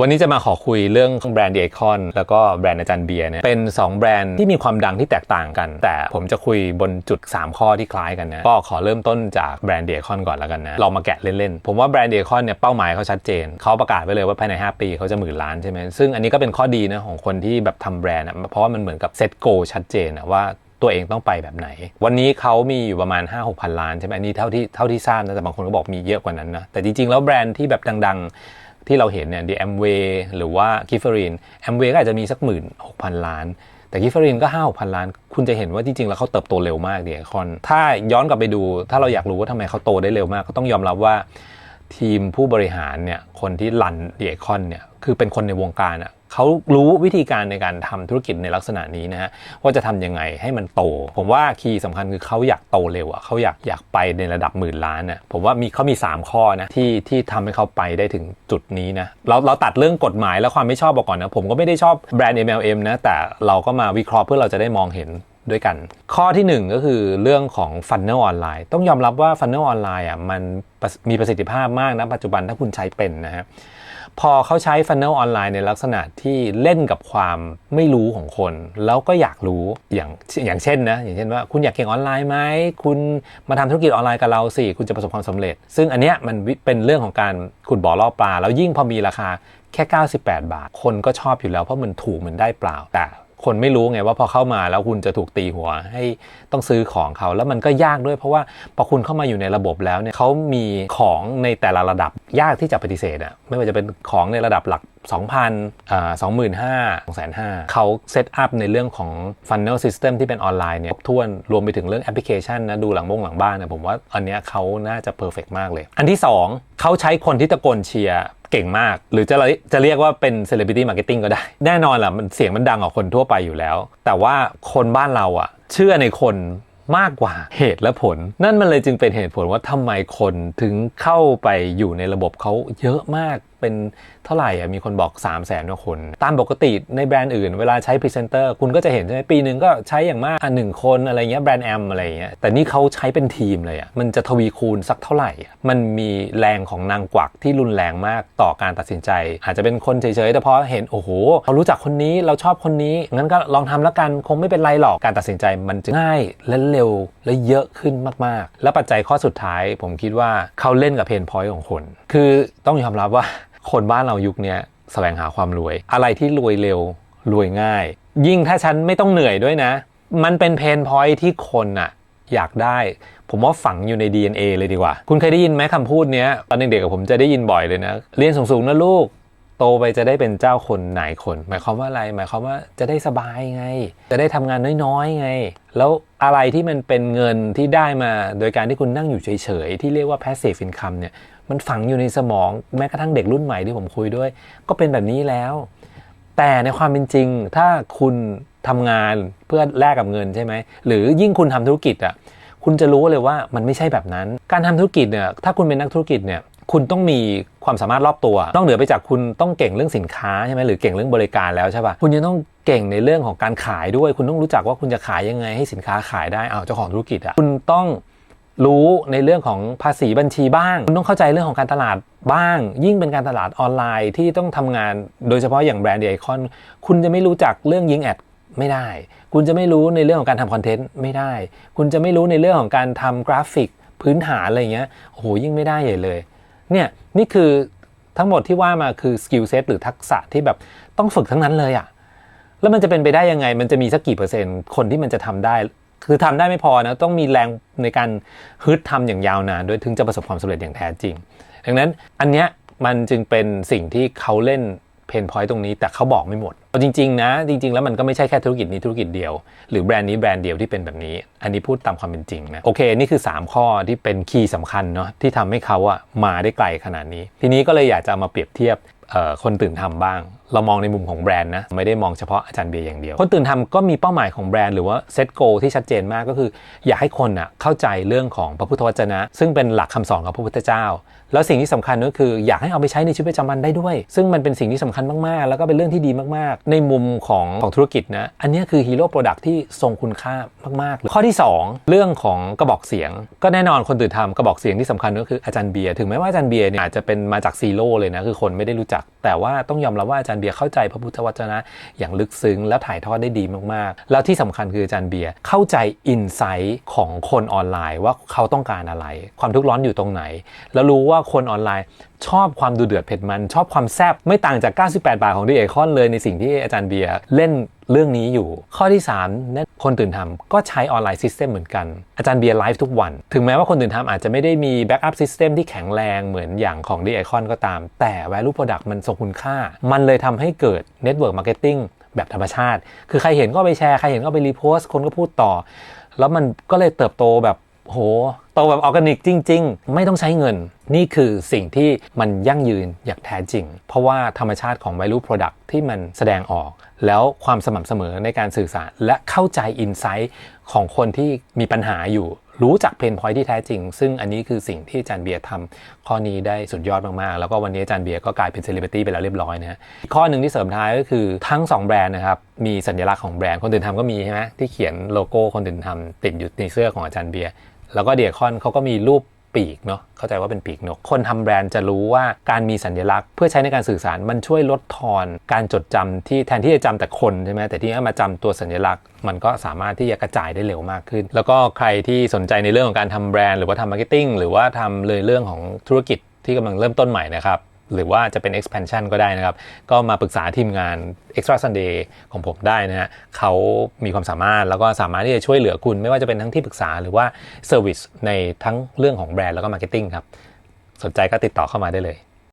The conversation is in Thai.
วันนี้จะมาขอคุยเรื่องแบรนด์เดคอนแล้วก็แบรนด์อาจารย์เบียร์เนี่ยเป็น 2 แบรนด์ที่มีความดังที่แตกต่างกัน แต่ผมจะคุยบนจุด 3 ข้อที่คล้ายกันนะก็ขอเริ่มต้นจากแบรนด์เดคอนก่อนแล้วกันนะเรามาแกะเล่นๆ ผมว่าแบรนด์เดคอนเนี่ยเป้าหมายเขาชัดเจน เขาประกาศไว้เลยว่าภายใน 5 ปีเขาจะหมื่นล้านใช่ไหมซึ่งอันนี้ก็เป็นข้อดีนะของคนที่แบบทำแบรนด์อะเพราะว่ามันเหมือนกับเซตโกชัดเจนอะว่าตัวเองต้องไปแบบไหน วันนี้เขามีอยู่ประมาณ 5 6 พันล้านใช่ไหมอันนี้เท่าที่เท่าที่ทราบนะแต่บางคนก็บอกมีเยอะกว่านั้นนะ แต่จริง ๆ แล้วแบรนด์ที่แบบดัง ๆ ที่เราเห็นเนี่ยดีแอมเวย์หรือว่ากิฟเฟอรินแอมเวย์ก็อาจจะมีสักหมื่นหกพันล้าน แต่กิฟเฟอรินก็ห้าหกพันล้าน คุณจะเห็นว่าจริงๆ แล้วเขาเติบโตเร็วมากเดียคอนถ้าย้อนกลับไปดู ถ้าเราอยากรู้ว่าทำไมเขาโตได้เร็วมาก ก็ต้องยอมรับว่าทีมผู้บริหารเนี่ยคนที่รันเดียคอนเนี่ยคือเป็นคนในวงการอะ เขารู้วิธีการในการทำธุรกิจในลักษณะนี้นะฮะว่าจะทำยังไงให้มันโต ผมว่าคีย์สำคัญคือเขาอยากโตเร็วอะเขาอยากอยากไปในระดับหมื่นล้านน่ะผมว่ามีเขามี 3 ข้อนะที่ที่ทำให้เขาไปได้ถึงจุดนี้นะเราเราตัดเรื่องกฎหมายและความไม่ชอบบอกก่อนนะผมก็ไม่ได้ชอบแบรนด์ MLM นะแต่เราก็มาวิเคราะห์เพื่อเราจะได้มองเห็นด้วยกัน ข้อที่ 1 ก็คือเรื่องของฟันเนลออนไลน์ต้องยอมรับว่าฟันเนลออนไลน์อะมันมีประสิทธิภาพมากนะปัจจุบันถ้าคุณใช้เป็นนะฮะ พอเขาใช้ฟันเนลออนไลน์ในลักษณะที่เล่นกับความไม่รู้ของคน แล้วก็อยากรู้อย่างอย่างเช่นนะอย่างเช่นว่าคุณอยากเก่งออนไลน์ไหมคุณมาทำธุรกิจออนไลน์กับเราสิคุณจะประสบความสำเร็จ ซึ่งอันเนี้ยมันเป็นเรื่องของการขุดบ่อล่อปลา แล้วยิ่งพอมีราคาแค่ 98 บาท คนก็ชอบอยู่แล้วเพราะมันถูกมันได้เปล่าแต่ คนไม่รู้ไงว่าพอเข้ามาแล้วคุณจะถูกตีหัวให้ต้องซื้อของเขาแล้วมันก็ยากด้วยเพราะว่าพอคุณเข้ามาอยู่ในระบบแล้วเนี่ยเขามีของในแต่ละระดับยากที่จะปฏิเสธอะไม่ว่าจะเป็นของในระดับหลัก 2,000อ่า25,000 2,500เขาเซตอัพในเรื่องของ Funnel System ที่เป็นออนไลน์เนี่ยครบถ้วนรวมไปถึงเรื่องแอปพลิเคชันนะดูหลังบงหลังบ้านนะผมว่าอันเนี้ยเขาน่าจะเพอร์เฟกมากเลย อันที่ 2 เขาใช้คนที่ตะโกนเชียร์เก่งมาก หรือจะจะเรียกว่าเป็น celebrity marketing ก็ได้ แน่นอนแหละมันเสียงมันดังกว่าคนทั่วไปอยู่แล้ว แต่ว่าคนบ้านเราอะเชื่อในคนมากกว่าเหตุและผล นั่นมันเลยจึงเป็นเหตุผลว่าทำไมคนถึงเข้าไปอยู่ในระบบเขาเยอะมาก เป็นเท่าไหร่อะมีคนบอก 3 0 0แสนกว่าคน ตามปกติในแบรนด์อื่นเวลาใช้พรีเซนเตอร์คุณก็จะเห็นใช่ไหมปีหนึ่งก็ใช้อย่างมากอะหนึ่งคนอะไรเงี้ยแบรนด์แอมอะไรเงี้ยแต่นี่เขาใช้เป็นทีมเลยอะมันจะทวีคูณสักเท่าไหร่ มันมีแรงของนางกวักที่รุนแรงมากต่อการตัดสินใจ อาจจะเป็นคนเฉยๆแต่พอเห็นโอ้โหเขารู้จักคนนี้เราชอบคนนี้งั้นก็ลองทำแล้วกันคงไม่เป็นไรหรอกการตัดสินใจมันจะง่ายและเร็วและเยอะขึ้นมากๆ และปัจจัยข้อสุดท้ายผมคิดว่าเขาเล่นกับเพนพอยต์ของคน คือต้องยอมรับว่า คนบ้านเรายุคนี้แสวงหาความรวย อะไรที่รวยเร็วรวยง่าย ยิ่งถ้าฉันไม่ต้องเหนื่อยด้วยนะ มันเป็นเพนพอยที่คนอะอยากได้ ผมว่าฝังอยู่ใน DNA เลยดีกว่า คุณเคยได้ยินไหมคำพูดนี้ตอนเด็กๆกับผมจะได้ยินบ่อยเลยนะ เรียนสูงๆนะลูกโตไปจะได้เป็นเจ้าคนนายคน หมายความว่าอะไร หมายความว่าจะได้สบายไง จะได้ทำงานน้อยๆไง แล้ว อะไรที่มันเป็นเงินที่ได้มาโดยการที่คุณนั่งอยู่เฉยๆ ที่เรียกว่า passive income เนี่ยมันฝังอยู่ในสมองแม้กระทั่งเด็กรุ่นใหม่ที่ผมคุยด้วย ก็เป็นแบบนี้แล้ว แต่ในความเป็นจริงถ้าคุณทำงานเพื่อแลกกับเงินใช่ไหมหรือยิ่งคุณทำธุรกิจอะคุณจะรู้เลยว่ามันไม่ใช่แบบนั้น การทำธุรกิจเนี่ยถ้าคุณเป็นนักธุรกิจเนี่ย คุณต้องมีความสามารถรอบตัว นอกเหนือไปจากคุณต้องเก่งเรื่องสินค้าใช่ไหมหรือเก่งเรื่องบริการแล้วใช่ปะคุณยังต้องเก่งในเรื่องของการขายด้วย คุณต้องรู้จักว่าคุณจะขายยังไงให้สินค้าขายได้เอาเจ้าของธุรกิจอะคุณต้องรู้ในเรื่องของภาษีบัญชีบ้าง คุณต้องเข้าใจเรื่องของการตลาดบ้าง ยิ่งเป็นการตลาดออนไลน์ที่ต้องทำงานโดยเฉพาะอย่างแบรนด์ไอคอนคุณจะไม่รู้จักเรื่องยิงแอดไม่ได้ คุณจะไม่รู้ในเรื่องของการทำคอนเทนต์ไม่ได้ คุณจะไม่รู้ในเรื่องของการทำกราฟิกพื้นฐานอะไรเงี้ยโอ้โหยิ่งไม่ได้ใหญ่เลย เนี่ยนี่คือทั้งหมดที่ว่ามาคือสกิลเซ็ตหรือทักษะที่แบบต้องฝึกทั้งนั้นเลยอะแล้วมันจะเป็นไปได้ยังไง มันจะมีสักกี่เปอร์เซ็นต์คนที่มันจะทำได้ คือทำได้ไม่พอนะต้องมีแรงในการฮึดทำอย่างยาวนานด้วยถึงจะประสบความสำเร็จอย่างแท้จริง ดังนั้นอันเนี้ยมันจึงเป็นสิ่งที่เขาเล่น เพนพอยต์ตรงนี้แต่เขาบอกไม่หมดเอาจริงๆนะ จริง ๆ แล้วมันก็ไม่ใช่แค่ธุรกิจนี้ธุรกิจเดียว หรือแบรนด์นี้แบรนด์เดียวที่เป็นแบบนี้ อันนี้พูดตามความเป็นจริงนะโอเค นี่คือ 3 ข้อที่เป็นคีย์สำคัญเนาะที่ทำให้เขาอะมาได้ไกลขนาดนี้ ทีนี้ก็เลยอยากจะมาเปรียบเทียบคนตื่นทำบ้าง เรามองในมุมของแบรนด์นะ ไม่ได้มองเฉพาะอาจารย์เบียร์อย่างเดียว คนตื่นทำก็มีเป้าหมายของแบรนด์หรือว่าเซตโกที่ชัดเจนมากก็คือ อยากให้คนอะเข้าใจเรื่องของพระพุทธวจนะ ซึ่งเป็นหลักคำสอนของพระพุทธเจ้า แล้วสิ่งที่สำคัญก็คืออยากให้เอาไปใช้ในชีวิตประจำวันได้ด้วย ซึ่งมันเป็นสิ่งที่สำคัญมากๆ แล้วก็เป็นเรื่องที่ดีมากๆ ในมุมของของธุรกิจนะอันนี้คือฮีโร่โปรดักที่ทรงคุณค่ามากๆเลยข้อที่ 2 เรื่องของกระบอกเสียง ก็แน่นอนคนตื่นทำกระบอกเสียงที่สำคัญก็คืออาจารย์เบียร์ถึงแม้ว่าอาจารย์เบียร์เนี่ยอาจจะเป็นมาจากซีโร่เลยนะคือคนไม่ได้รู้จัก แต่ว่าต้องยอมรับว่าอาจารย์เบียร์เข้าใจพระพุทธวจนะอย่างลึกซึ้ง แล้วถ่ายทอดได้ดีมากๆ แล้วที่สำคัญคืออาจารย์เบียร์เข้าใจอินไซต์ของคนออนไลน์ว่าเขาต้องการอะไร ความทุกข์ร้อนอยู่ตรงไหน แล้วรู้ว่าคนออนไลน์ชอบความดูเดือดเผ็ดมัน ชอบความแซบไม่ต่างจาก 98 บาทของดีเอคอนเลยในสิ่งที่อาจารย์เบียร์เล่นเรื่องนี้อยู่ ข้อที่3นี่ยคนตื่นทำก็ใช้ออนไลน์ซิสเต็มเหมือนกัน อาจารย์เบียร์ไลฟ์ทุกวัน ถึงแม้ว่าคนตื่นทำอาจจะไม่ได้มีแบ็กอัพซิสเต็มที่แข็งแรงเหมือนอย่างของดีไอคอนก็ตาม แต่ value product มันทรงคุณค่า มันเลยทำให้เกิด network marketing แบบธรรมชาติ คือใครเห็นก็ไปแชร์ ใครเห็นก็ไปรีโพสต์คนก็พูดต่อ แล้วมันก็เลยเติบโตแบบโห โตแบบออร์แกนิกจริง ๆ ไม่ต้องใช้เงิน นี่คือสิ่งที่มันยั่งยืนอย่างแท้จริง เพราะว่าธรรมชาติของ value product ที่มันแสดงออก แล้วความสม่ำเสมอในการสื่อสาร และเข้าใจ insight ของคนที่มีปัญหาอยู่ รู้จักเพนพอยที่แท้จริง ซึ่งอันนี้คือสิ่งที่อาจารย์เบียร์ทำข้อนี้ได้สุดยอดมากๆ แล้วก็วันนี้อาจารย์เบียร์ก็กลายเป็นเซเลบริตี้ไปแล้วเรียบร้อยนะฮะข้อหนึ่งที่เสริมท้ายก็คือทั้ง 2 แบรนด์นะครับมีสัญลักษณ์ของแบรนด์คนตื่นทำก็มีใช่ไหมที่เขียนโลโก้คนตื่นทำติดอยู่ในเสื้อของอาจารย์เบียร์ แล้วก็เดียคอนเขาก็มีรูปปีกเนาะเข้าใจว่าเป็นปีกนก คนทำแบรนด์จะรู้ว่าการมีสัญลักษณ์ เพื่อใช้ในการสื่อสารมันช่วยลดทอนการจดจำที่แทนที่จะจำแต่คนใช่ไหมแต่ที่มาจำตัวสัญลักษณ์ มันก็สามารถที่จะกระจายได้เร็วมากขึ้น แล้วก็ใครที่สนใจในเรื่องของการทำแบรนด์หรือว่าทำมาร์เก็ตติ้งหรือว่าทำเลยเรื่องของธุรกิจที่กำลังเริ่มต้นใหม่นะครับ หรือว่าจะเป็น expansion ก็ได้นะครับ ก็มาปรึกษาทีมงาน extra Sunday ของผมได้นะฮะเขามีความสามารถแล้วก็สามารถที่จะช่วยเหลือคุณ ไม่ว่าจะเป็นทั้งที่ปรึกษาหรือว่า service ในทั้งเรื่องของแบรนด์แล้วก็ marketing ครับ สนใจก็ติดต่อเข้ามาได้เลย